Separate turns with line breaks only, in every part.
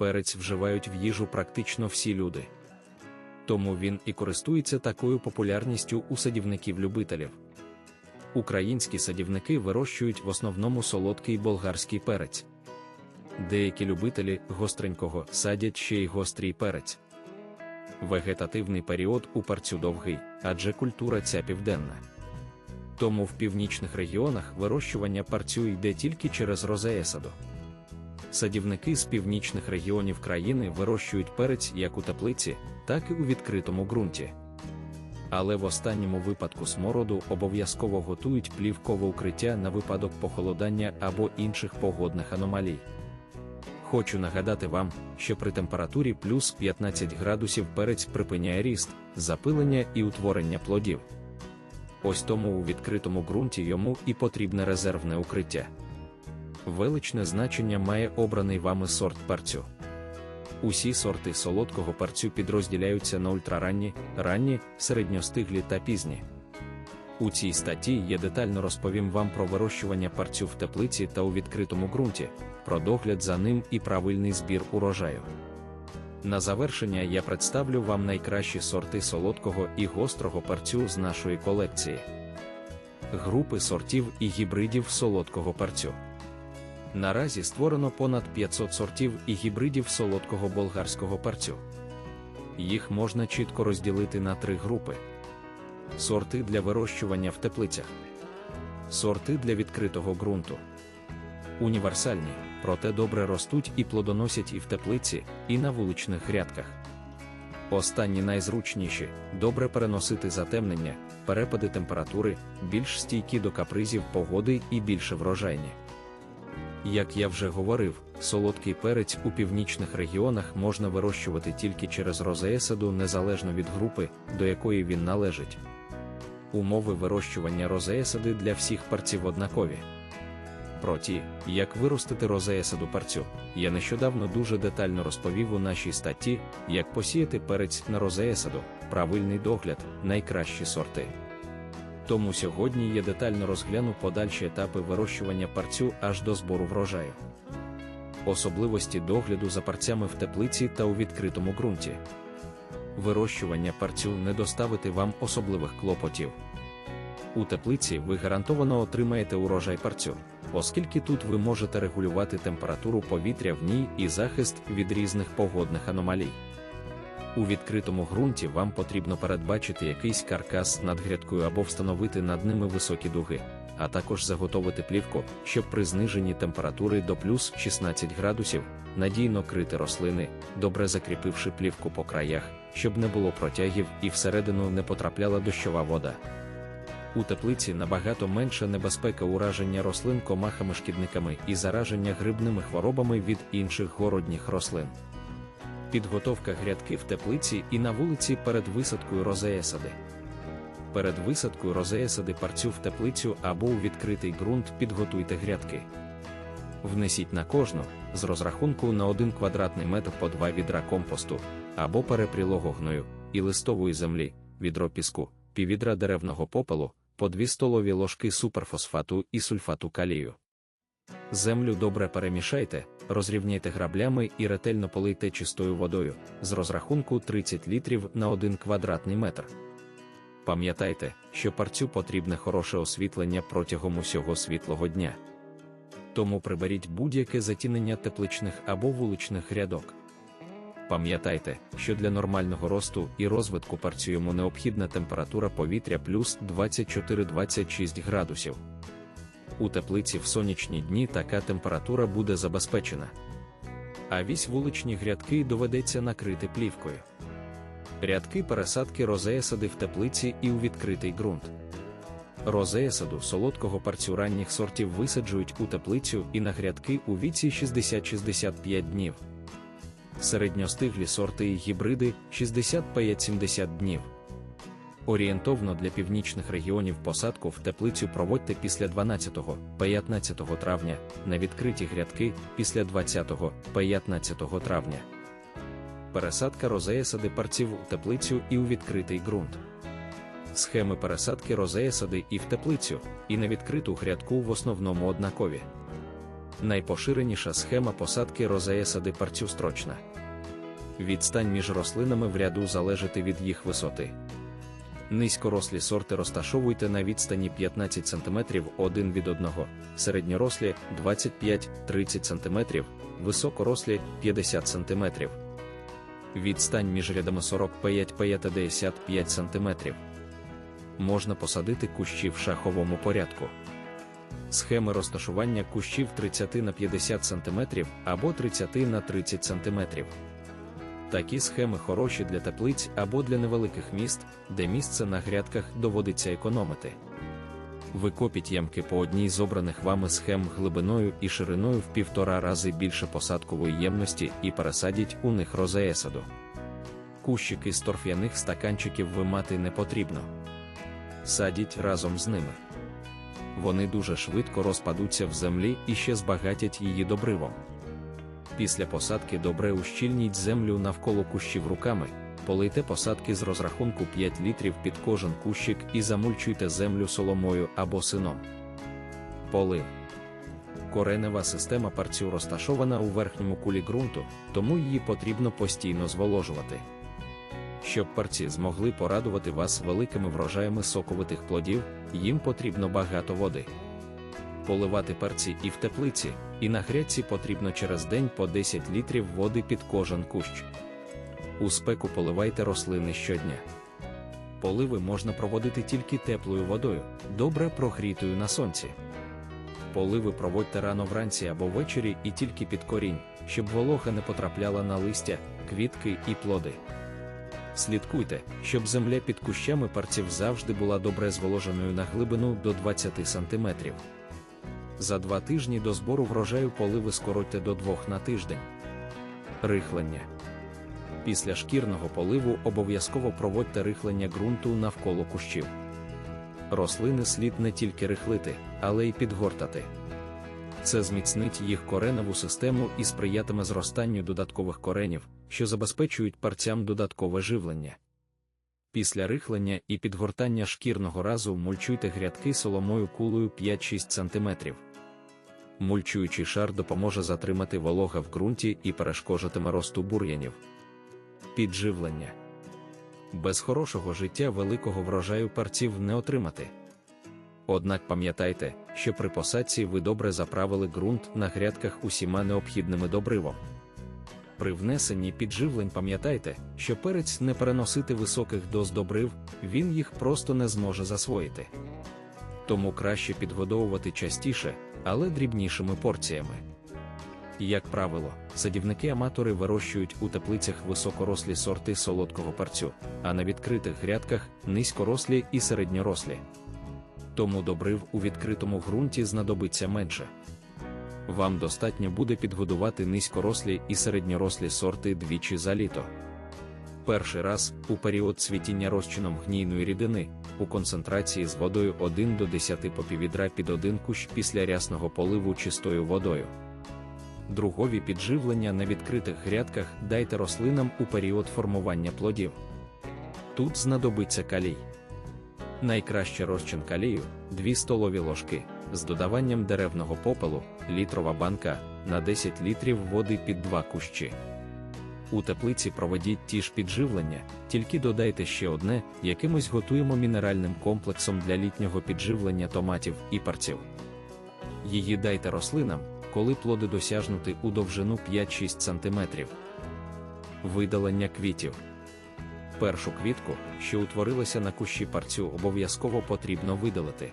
перець вживають в їжу практично всі люди. Тому він і користується такою популярністю у садівників-любителів. Українські садівники вирощують в основному солодкий болгарський перець. Деякі любителі гостренького садять ще й гострий перець. Вегетативний період у парцю довгий, адже культура ця південна. Тому в північних регіонах вирощування парцю йде тільки через розеесаду. Садівники з північних регіонів країни вирощують перець як у теплиці, так і у відкритому ґрунті. Але в останньому випадку смороду обов'язково готують плівкове укриття на випадок похолодання або інших погодних аномалій. Хочу нагадати вам, що при температурі плюс 15 градусів перець припиняє ріст, запилення і утворення плодів. Ось тому у відкритому ґрунті йому і потрібне резервне укриття. Величне значення має обраний вами сорт парцю. Усі сорти солодкого парцю підрозділяються на ультраранні, ранні, середньостиглі та пізні. У цій статті я детально розповім вам про вирощування парцю в теплиці та у відкритому ґрунті, про догляд за ним і правильний збір урожаю. На завершення я представлю вам найкращі сорти солодкого і гострого парцю з нашої колекції. Групи сортів і гібридів солодкого парцю. Наразі створено понад 500 сортів і гібридів солодкого болгарського парцю. Їх можна чітко розділити на три групи: сорти для вирощування в теплицях, сорти для відкритого ґрунту. Універсальні, проте добре ростуть і плодоносять і в теплиці, і на вуличних грядках. Останні найзручніші добре переносити затемнення, перепади температури, більш стійкі до капризів погоди і більше врожайні. Як я вже говорив, солодкий перець у північних регіонах можна вирощувати тільки через розеесаду незалежно від групи, до якої він належить. Умови вирощування розеесади для всіх парців однакові. Про ті, як виростити розеесаду парцю, я нещодавно дуже детально розповів у нашій статті, як посіяти перець на розеесаду, правильний догляд, найкращі сорти. Тому сьогодні я детально розгляну подальші етапи вирощування парцю аж до збору врожаю. Особливості догляду за парцями в теплиці та у відкритому ґрунті. Вирощування парцю не доставити вам особливих клопотів. У теплиці ви гарантовано отримаєте урожай парцю, оскільки тут ви можете регулювати температуру повітря в ній і захист від різних погодних аномалій. У відкритому ґрунті вам потрібно передбачити якийсь каркас над грядкою або встановити над ними високі дуги, а також заготовити плівку, щоб при зниженні температури до плюс 16 градусів надійно крити рослини, добре закріпивши плівку по краях, щоб не було протягів і всередину не потрапляла дощова вода. У теплиці набагато менше небезпека ураження рослин комахами-шкідниками і зараження грибними хворобами від інших городніх рослин. Підготовка грядки в теплиці і на вулиці перед висадкою розеесади. Перед висадкою розеесади парцю в теплицю або у відкритий ґрунт підготуйте грядки. Внесіть на кожну з розрахунку на 1 квадратний метр по 2 відра компосту або перепрілого гною і листової землі, відро піску, піввідра деревного попелу, по 2 столові ложки суперфосфату і сульфату калію. Землю добре перемішайте, розрівняйте граблями і ретельно полийте чистою водою з розрахунку 30 літрів на 1 квадратний метр. Пам'ятайте, що парцю потрібне хороше освітлення протягом усього світлого дня. Тому приберіть будь-яке затінення тепличних або вуличних грядок. Пам'ятайте, що для нормального росту і розвитку парцю йому необхідна температура повітря плюс 24-26 градусів. У теплиці в сонячні дні така температура буде забезпечена. А вісь вуличні грядки доведеться накрити плівкою. Рядки пересадки розеясади в теплиці і у відкритий ґрунт. Розеясаду солодкого парцю ранніх сортів висаджують у теплицю і на грядки у віці 60-65 днів. Середньостиглі сорти і гібриди 65-70 днів. Орієнтовно для північних регіонів посадку в теплицю проводьте після 12-15 травня, на відкриті грядки після 20-15 травня. Пересадка розеясади парців у теплицю і у відкритий ґрунт. Схеми пересадки розеясади і в теплицю, і на відкриту грядку в основному однакові. Найпоширеніша схема посадки розея сади парцю строчна. Відстань між рослинами в ряду залежить від їх висоти. Низькорослі сорти розташовуйте на відстані 15 см один від одного, середньорослі 25-30 см, високорослі 50 см. Відстань між рядами 45-55 см. Можна посадити кущі в шаховому порядку. Схеми розташування кущів 30 на 50 см або 30 на 30 см. Такі схеми хороші для теплиць або для невеликих міст, де місце на грядках доводиться економити. Викопіть ямки по одній з обраних вами схем глибиною і шириною в півтора рази більше посадкової ємності і пересадіть у них розеесаду. Кущики з торф'яних стаканчиків вимати не потрібно. Садіть разом з ними. Вони дуже швидко розпадуться в землі і ще збагатять її добривом. Після посадки добре ущільніть землю навколо кущів руками, полийте посадки з розрахунку 5 літрів під кожен кущик і замульчуйте землю соломою або сином. Полив. Коренева система парцю розташована у верхньому кулі ґрунту, тому її потрібно постійно зволожувати. Щоб парці змогли порадувати вас великими врожаями соковитих плодів, їм потрібно багато води. Поливати перці і в теплиці, і на грядці потрібно через день по 10 літрів води під кожен кущ. У спеку поливайте рослини щодня. Поливи можна проводити тільки теплою водою, добре прогрітою на сонці. Поливи проводьте рано вранці або ввечері і тільки під корінь, щоб волога не потрапляла на листя, квітки і плоди. Слідкуйте, щоб земля під кущами парців завжди була добре зволоженою на глибину до 20 см. За два тижні до збору врожаю поливи скоротьте до двох на тиждень. Рихлення. Після шкірного поливу обов'язково проводьте рихлення ґрунту навколо кущів. Рослини слід не тільки рихлити, але й підгортати. Це зміцнить їх кореневу систему і сприятиме зростанню додаткових коренів, що забезпечують парцям додаткове живлення. Після рихлення і підгортання шкірного разу мульчуйте грядки соломою кулою 5-6 см. Мульчуючий шар допоможе затримати волога в ґрунті і перешкоджатиме росту бур'янів. Підживлення. Без хорошого життя великого врожаю парців не отримати. Однак пам'ятайте, що при посадці ви добре заправили ґрунт на грядках усіма необхідними добривом. При внесенні підживлень пам'ятайте, що перець не переносити високих доз добрив, він їх просто не зможе засвоїти. Тому краще підгодовувати частіше, але дрібнішими порціями. Як правило, садівники-аматори вирощують у теплицях високорослі сорти солодкого парцю, а на відкритих грядках низькорослі і середньорослі. Тому добрив у відкритому ґрунті знадобиться менше. Вам достатньо буде підгодувати низькорослі і середньорослі сорти двічі за літо. Перший раз у період цвітіння розчином гнійної рідини у концентрації з водою 1 до 10 попівідра під один кущ після рясного поливу чистою водою. Другові підживлення на відкритих грядках дайте рослинам у період формування плодів. Тут знадобиться калій. Найкраще розчин калію 2 столові ложки з додаванням деревного попелу, літрова банка на 10 літрів води під 2 кущі. У теплиці проведіть ті ж підживлення, тільки додайте ще одне, якимось готуємо мінеральним комплексом для літнього підживлення томатів і парців. Її дайте рослинам, коли плоди досягнути у довжину 5-6 см. Видалення квітів. Першу квітку, що утворилася на кущі парцю, обов'язково потрібно видалити.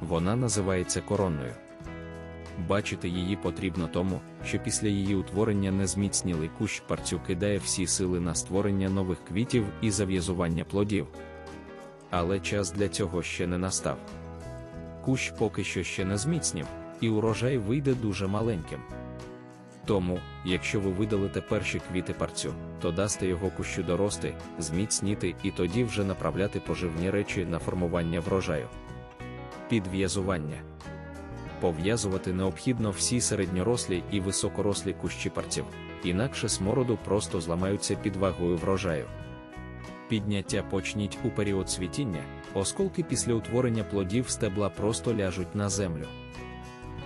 Вона називається коронною. Бачити її потрібно тому, що після її утворення незміцнілий кущ парцю кидає всі сили на створення нових квітів і зав'язування плодів. Але час для цього ще не настав. Кущ поки що ще не зміцнів, і урожай вийде дуже маленьким. Тому, якщо ви видалите перші квіти парцю, то дасте його кущу дорости, зміцніти і тоді вже направляти поживні речі на формування врожаю. Підв'язування пов'язувати необхідно всі середньорослі і високорослі кущі парців, інакше смороду просто зламаються під вагою врожаю. Підняття почніть у період цвітіння, осколки після утворення плодів стебла просто ляжуть на землю.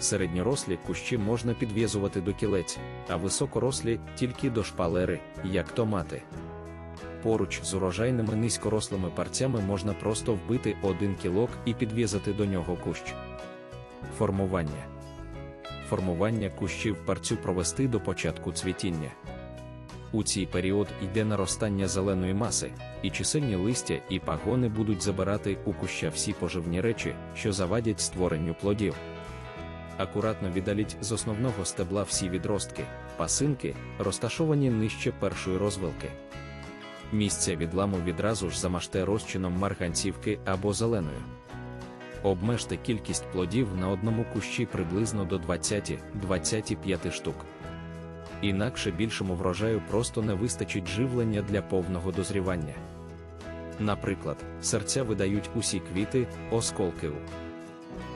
Середньорослі кущі можна підв'язувати до кілець, а високорослі тільки до шпалери, як томати. Поруч з урожайними низькорослими парцями можна просто вбити один кілок і підв'язати до нього кущ. Формування формування кущів парцю провести до початку цвітіння. У цій період йде наростання зеленої маси, і чисельні листя і пагони будуть забирати у куща всі поживні речі, що завадять створенню плодів. Акуратно віддаліть з основного стебла всі відростки, пасинки, розташовані нижче першої розвилки. Місце відламу відразу ж замажте розчином марганцівки або зеленою. Обмежте кількість плодів на одному кущі приблизно до 20-25 штук. Інакше більшому врожаю просто не вистачить живлення для повного дозрівання. Наприклад, серця видають усі квіти, осколки у